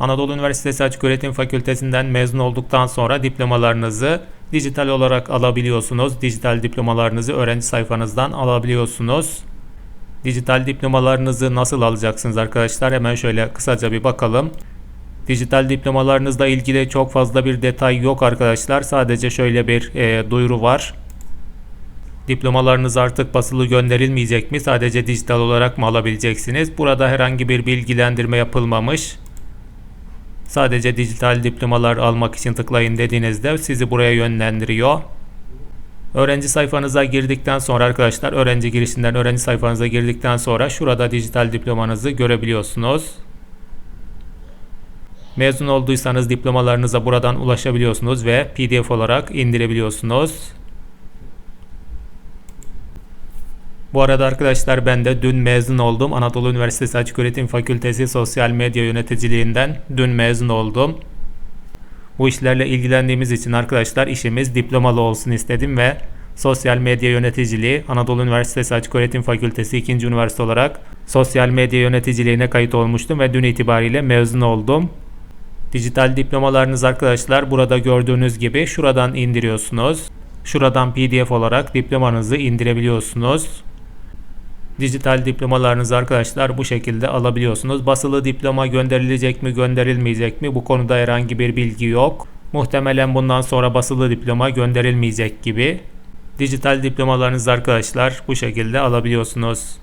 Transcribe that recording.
Anadolu Üniversitesi Açıköğretim Fakültesinden mezun olduktan sonra diplomalarınızı dijital olarak alabiliyorsunuz. Dijital diplomalarınızı öğrenci sayfanızdan alabiliyorsunuz. Dijital diplomalarınızı nasıl alacaksınız arkadaşlar? Hemen şöyle kısaca bir bakalım. Dijital diplomalarınızla ilgili çok fazla bir detay yok arkadaşlar. Sadece şöyle bir e, duyuru var. Diplomalarınız artık basılı gönderilmeyecek mi? Sadece dijital olarak mı alabileceksiniz? Burada herhangi bir bilgilendirme yapılmamış. Sadece dijital diplomalar almak için tıklayın dediğinizde sizi buraya yönlendiriyor. Öğrenci sayfanıza girdikten sonra arkadaşlar öğrenci girişinden öğrenci sayfanıza girdikten sonra şurada dijital diplomanızı görebiliyorsunuz. Mezun olduysanız diplomalarınıza buradan ulaşabiliyorsunuz ve PDF olarak indirebiliyorsunuz. Bu arada arkadaşlar ben de dün mezun oldum. Anadolu Üniversitesi Açıköğretim Fakültesi Sosyal Medya Yöneticiliğinden dün mezun oldum. Bu işlerle ilgilendiğimiz için arkadaşlar işimiz diplomalı olsun istedim ve Sosyal Medya Yöneticiliği Anadolu Üniversitesi Açıköğretim Fakültesi 2. üniversite olarak Sosyal Medya Yöneticiliğine kayıt olmuştum ve dün itibariyle mezun oldum. Dijital diplomalarınız arkadaşlar burada gördüğünüz gibi şuradan indiriyorsunuz. Şuradan PDF olarak diplomanızı indirebiliyorsunuz. Dijital diplomalarınızı arkadaşlar bu şekilde alabiliyorsunuz. Basılı diploma gönderilecek mi gönderilmeyecek mi bu konuda herhangi bir bilgi yok. Muhtemelen bundan sonra basılı diploma gönderilmeyecek gibi. Dijital diplomalarınızı arkadaşlar bu şekilde alabiliyorsunuz.